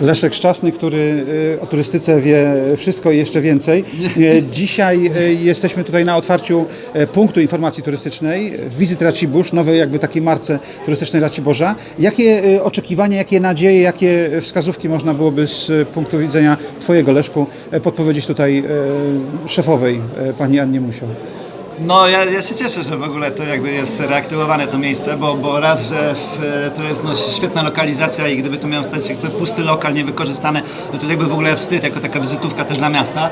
Leszek Szczasny, który e, o turystyce wie wszystko i jeszcze więcej. E, Dzisiaj e, jesteśmy tutaj na otwarciu punktu informacji turystycznej, wizyt Racibórz, nowej jakby takiej marce turystycznej Raciborza. Jakie oczekiwania, jakie nadzieje, jakie wskazówki można byłoby z punktu widzenia Twojego, Leszku, podpowiedzieć tutaj szefowej, pani Annie Musio? No ja, ja się cieszę, że w ogóle to jakby jest reaktywowane to miejsce, bo, bo raz, że w, to jest no, świetna lokalizacja i gdyby to miał stać jakby pusty lokal, niewykorzystany, no to jakby w ogóle wstyd, jako taka wizytówka też dla miasta,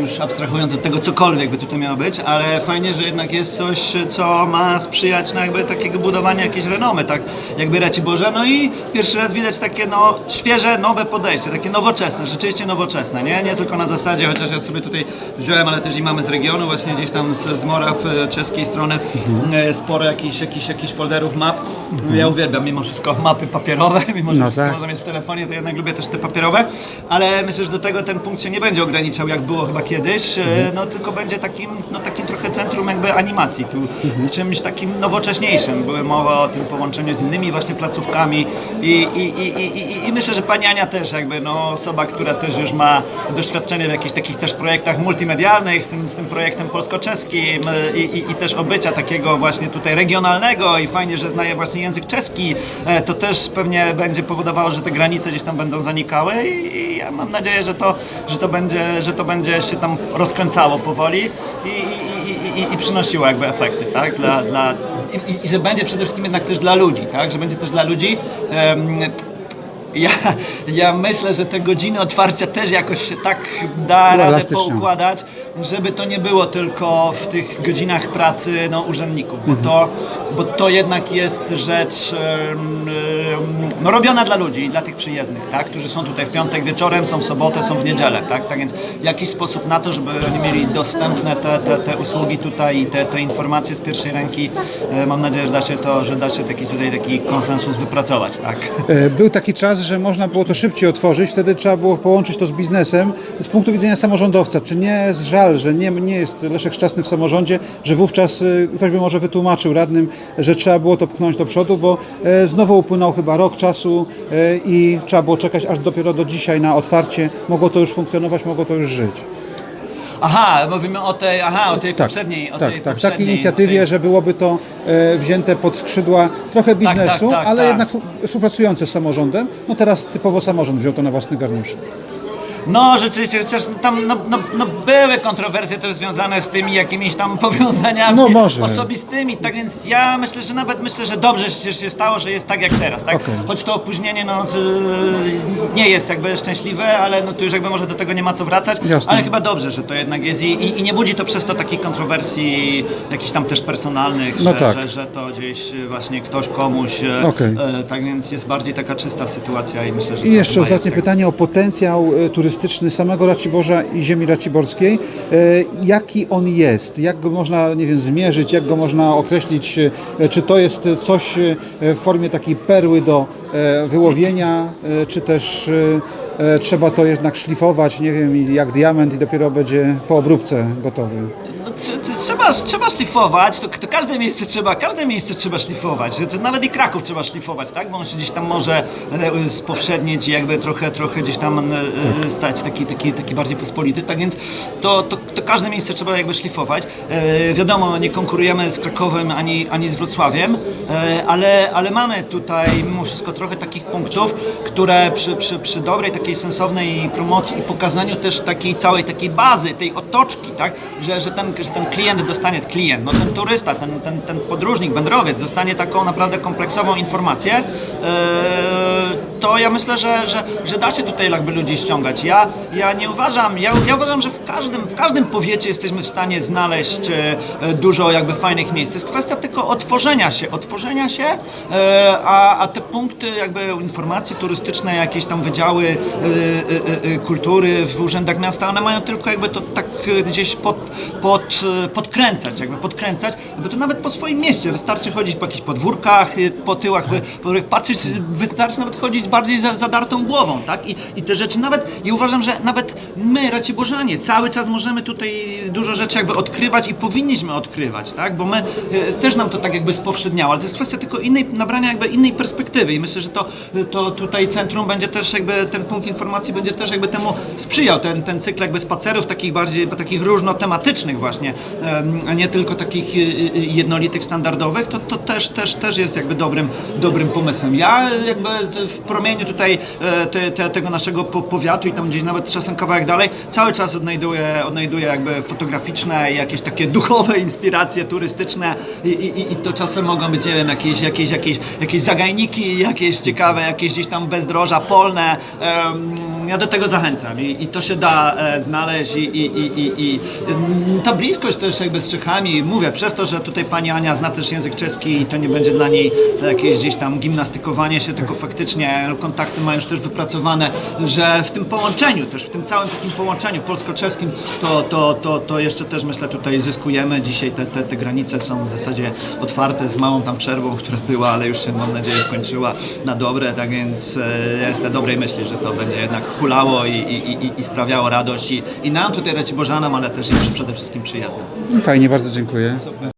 już abstrahując od tego cokolwiek by tutaj miało być, ale fajnie, że jednak jest coś, co ma sprzyjać no, jakby takiego budowania jakiejś renomy, tak jakby Raciborza, no i pierwszy raz widać takie no świeże, nowe podejście, takie nowoczesne, rzeczywiście nowoczesne, nie? Nie tylko na zasadzie, chociaż ja sobie tutaj wziąłem, ale też i mamy z regionu, właśnie gdzieś tam z, z Moraw e, czeskiej strony e, sporo jakichś, jakichś, jakichś folderów map. Ja uwielbiam mimo wszystko mapy papierowe, mimo że No wszystko tak. można mieć w telefonie, to jednak lubię też te papierowe, ale myślę, że do tego ten punkt się nie będzie ograniczał, jak było chyba kiedyś, e, no tylko będzie takim, no takim trochę centrum jakby animacji, tu czymś takim nowocześniejszym. Były mowa o tym połączeniu z innymi właśnie placówkami i, i, i, i, i, myślę, że pani Ania też jakby, no osoba, która też już ma doświadczenie w jakichś takich też projektach multimedialnych, z tym, z tym projektem polsko-czeskim i, i, i też obycia takiego właśnie tutaj regionalnego i fajnie, że znaje właśnie język czeski, e, to też pewnie będzie powodowało, że te granice gdzieś tam będą zanikały i, i ja mam nadzieję, że to, że to będzie, że to będzie się tam rozkręcało powoli i, i, przynosiło jakby efekty, tak? Dla, dla, i, że będzie przede wszystkim jednak też dla ludzi, tak? Że będzie też dla ludzi. Em, ja, ja myślę, że te godziny otwarcia też jakoś się tak da radę poukładać, żeby to nie było tylko w tych godzinach pracy no, urzędników, bo, to, bo to jednak jest rzecz no, robiona dla ludzi, dla tych przyjezdnych, tak? którzy są tutaj w piątek wieczorem, są w sobotę, są w niedzielę. Tak, tak więc jakiś sposób na to, żeby oni mieli dostępne te, te, te usługi tutaj i te, te informacje z pierwszej ręki, e, mam nadzieję, że da się to, że da się taki tutaj taki konsensus wypracować. Tak? E, Był taki czas, że można było to szybciej otworzyć, wtedy trzeba było połączyć to z biznesem. Z punktu widzenia samorządowca, czy nie jest żal, że nie, nie jest Leszek Szczasny w samorządzie, że wówczas e, ktoś by może wytłumaczył radnym, że trzeba było to pchnąć do przodu, bo e, znowu upłynął chyba rok czasu e, i trzeba było czekać aż dopiero do dzisiaj na otwarcie. Mogło to już funkcjonować, mogło to już żyć. Aha, mówimy o tej, aha, o tej Tak, poprzedniej, o tak, tej tak. poprzedniej, Takiej o inicjatywie, tej- że byłoby to e, wzięte pod skrzydła trochę biznesu, tak, ale tak. jednak współpracujące z samorządem. No teraz typowo samorząd wziął to na własny garnusz. No rzeczywiście, chociaż tam no, no, no, były kontrowersje też związane z tymi jakimiś tam powiązaniami No może. osobistymi, tak więc ja myślę, że nawet myślę, że dobrze się się stało, że jest tak jak teraz, tak? Okej. Choć to opóźnienie no, t- nie jest jakby szczęśliwe, ale no, tu już jakby może do tego nie ma co wracać, Jasne. ale chyba dobrze, że to jednak jest i, i, i nie budzi to przez to takich kontrowersji jakichś tam też personalnych, No że, tak. że, że to gdzieś właśnie ktoś komuś, e, Okej. e, tak więc jest bardziej taka czysta sytuacja i myślę, że I to jeszcze chyba ostatnie jest jak- pytanie o potencjał e, turystyczny samego Raciborza i ziemi raciborskiej. E, Jaki on jest? Jak go można, nie wiem, zmierzyć? Jak go można określić? E, Czy to jest coś e, w formie takiej perły do wyłowienia, czy też trzeba to jednak szlifować, nie wiem, jak diament i dopiero będzie po obróbce gotowy? No, tr- tr- trzeba, trzeba szlifować, to, to każde miejsce trzeba, każde miejsce trzeba szlifować. To nawet i Kraków trzeba szlifować, tak? Bo on się gdzieś tam może e, spowszednieć i jakby trochę, trochę gdzieś tam e, e, stać taki, taki, taki bardziej pospolity. Tak więc to, to, to każde miejsce trzeba jakby szlifować. Wiadomo, nie konkurujemy z Krakowem ani, ani z Wrocławiem, ale, ale mamy tutaj mimo wszystko trochę takich punktów, które przy, przy, przy dobrej, takiej sensownej promocji i pokazaniu też takiej całej takiej bazy, tej otoczki, tak? Że, że, ten, że ten klient dostanie, klient, no ten turysta, ten, ten, ten podróżnik, wędrowiec dostanie taką naprawdę kompleksową informację, e, to ja myślę, że, że, że da się tutaj jakby ludzi ściągać. Ja, ja nie uważam, ja, ja uważam, że w każdym, w każdym powiecie jesteśmy w stanie znaleźć e, e, dużo jakby fajnych miejsc. To jest kwestia tylko otworzenia się, otworzenia się, e, a, a te punkty jakby informacji turystycznej, jakieś tam wydziały kultury w urzędach miasta, one mają tylko jakby to tak gdzieś pod, pod pod, podkręcać, jakby podkręcać, bo to nawet po swoim mieście wystarczy chodzić po jakichś podwórkach, po tyłach, po, patrzeć, wystarczy nawet chodzić bardziej za, zadartą głową, tak? I, I te rzeczy nawet, ja uważam, że nawet my, Raciborzanie, cały czas możemy tutaj dużo rzeczy jakby odkrywać i powinniśmy odkrywać, tak? Bo my, y, też nam to tak jakby spowszedniało, ale to jest kwestia tylko innej, nabrania jakby innej perspektywy i myślę, że to, to tutaj centrum będzie też jakby, ten punkt informacji będzie też jakby temu sprzyjał, ten, ten cykl jakby spacerów takich bardziej, takich różnotematycznych właśnie, a nie tylko takich y, y, jednolitych, standardowych, to, to też, też, też jest jakby dobrym, dobrym pomysłem. Ja jakby w promieniu tutaj e, te, te, tego naszego po- powiatu i tam gdzieś nawet czasem kawałek dalej, cały czas odnajduję, odnajduję jakby fotograficzne i jakieś takie duchowe inspiracje turystyczne i, i, i to czasem mogą być, nie wiem, jakieś, jakieś, jakieś, jakieś zagajniki, jakieś ciekawe, jakieś gdzieś tam bezdroża polne. Ja do tego zachęcam i, i to się da e, znaleźć i, i, i, i, i mm, ta bliskość też jakby z Czechami, mówię, przez to, że tutaj pani Ania zna też język czeski i to nie będzie dla niej jakieś gdzieś tam gimnastykowanie się, tylko faktycznie kontakty ma już też wypracowane, że w tym połączeniu też, w tym całym takim połączeniu polsko-czeskim, to, to, to, to jeszcze też myślę tutaj zyskujemy. Dzisiaj te, te, te granice są w zasadzie otwarte z małą tam przerwą, która była, ale już się mam nadzieję skończyła na dobre, tak więc e, ja jestem dobrej myśli, że to będzie jednak hulało i, i, i, i sprawiało radość i, i nam tutaj Raciborzanom, ale też i przede wszystkim przyjazdem. Fajnie, bardzo dziękuję.